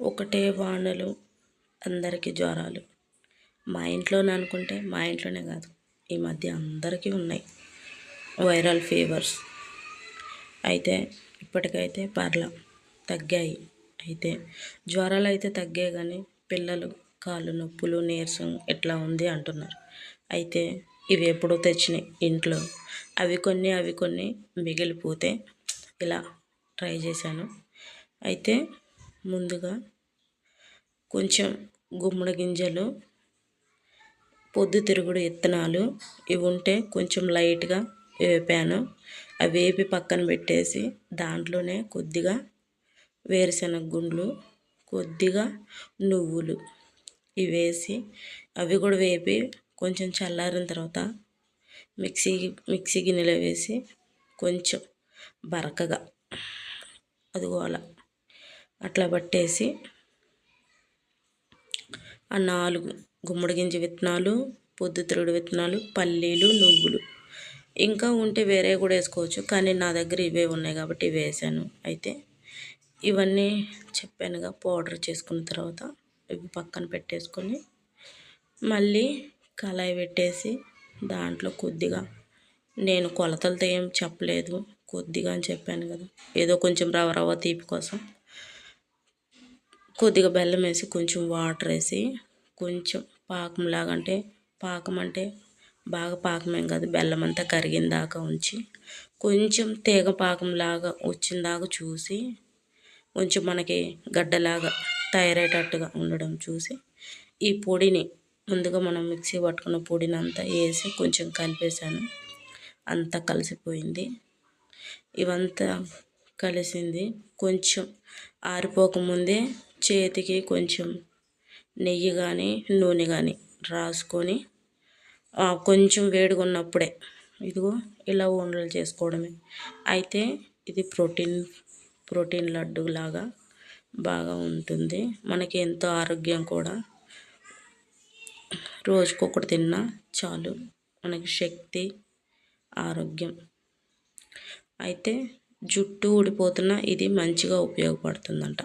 ఒకటే వానలు అందరికీ జ్వరాలు. మా ఇంట్లోనే అనుకుంటే మా ఇంట్లోనే కాదు. ఈ మధ్య అందరికీ ఉన్నాయి. Viral fevers. అయితే ఇప్పటికైతే పర్ల తగ్గాయి. అయితే జ్వరాలు అయితే తగ్గాయి కానీ పిల్లలు కాళ్ళు నొప్పులు నీరసం ఎట్లా ఉంది అంటున్నారు. అయితే ఇవి ఎప్పుడో తెచ్చినాయి ఇంట్లో. అవి కొన్ని అవి కొన్ని మిగిలిపోతే ఇలా ట్రై చేశాను. అయితే ముందుగా కొంచెం గుమ్మడి గింజలు పొద్దుతిరుగుడు విత్తనాలు ఇవి ఉంటే కొంచెం లైట్గా వేపాను. అవి వేపి పక్కన పెట్టేసి దాంట్లోనే కొద్దిగా వేరుశనగ గుండ్లు కొద్దిగా నువ్వులు ఇవి వేసి అవి కూడా వేపి కొంచెం చల్లారిన తర్వాత మిక్సీ మిక్సీ గిన్నెలో వేసి కొంచెం బరకగా అదిగో అలా అట్లా పట్టేసి ఆ నాలుగు గుమ్మడి గింజ విత్తనాలు పొద్దుతిరుగుడు విత్తనాలు పల్లీలు నువ్వులు. ఇంకా ఉంటే వేరే కూడా వేసుకోవచ్చు కానీ నా దగ్గర ఇవే ఉన్నాయి కాబట్టి ఇవి వేసాను. అయితే ఇవన్నీ చెప్పానుగా పౌడర్ చేసుకున్న తర్వాత ఇవి పక్కన పెట్టేసుకొని మళ్ళీ కళాయి పెట్టేసి దాంట్లో కొద్దిగా నేను కొలతలతో ఏం చెప్పలేదు కొద్దిగా అని చెప్పాను కదా. ఏదో కొంచెం రవ రవ తీపి కోసం. కొద్దిగా బెల్లం వేసి కొంచెం వాటర్ వేసి కొంచెం పాకంలాగా అంటే పాకం అంటే బాగా పాకమేం కాదు బెల్లం అంతా కరిగిన దాకా ఉంచి కొంచెం తీగ పాకంలాగా వచ్చిన దాకా చూసి కొంచెం మనకి గడ్డలాగా తయారయ్యేటట్టుగా ఉండడం చూసి ఈ పొడిని ముందుగా మనం మిక్సీ పట్టుకున్న పొడిని అంతా వేసి కొంచెం కలిపేసాను అంతా కలిసిపోయింది. ఇవంతా కలిసింది. కొంచెం ఆరిపోకముందే చేతికి కొంచెం నెయ్యి కానీ నూనె కానీ రాసుకొని కొంచెం వేడిగా ఉన్నప్పుడే ఇదిగో ఇలా ఉండలు చేసుకోవడమే. అయితే ఇది ప్రోటీన్ ప్రోటీన్ లడ్డు లాగా బాగా ఉంటుంది. మనకి ఎంతో ఆరోగ్యం కూడా. రోజుకొకటి తిన్నా చాలు. మనకి శక్తి ఆరోగ్యం. అయితే జుట్టు ఊడిపోతున్నా ఇది మంచిగా ఉపయోగపడుతుందంట.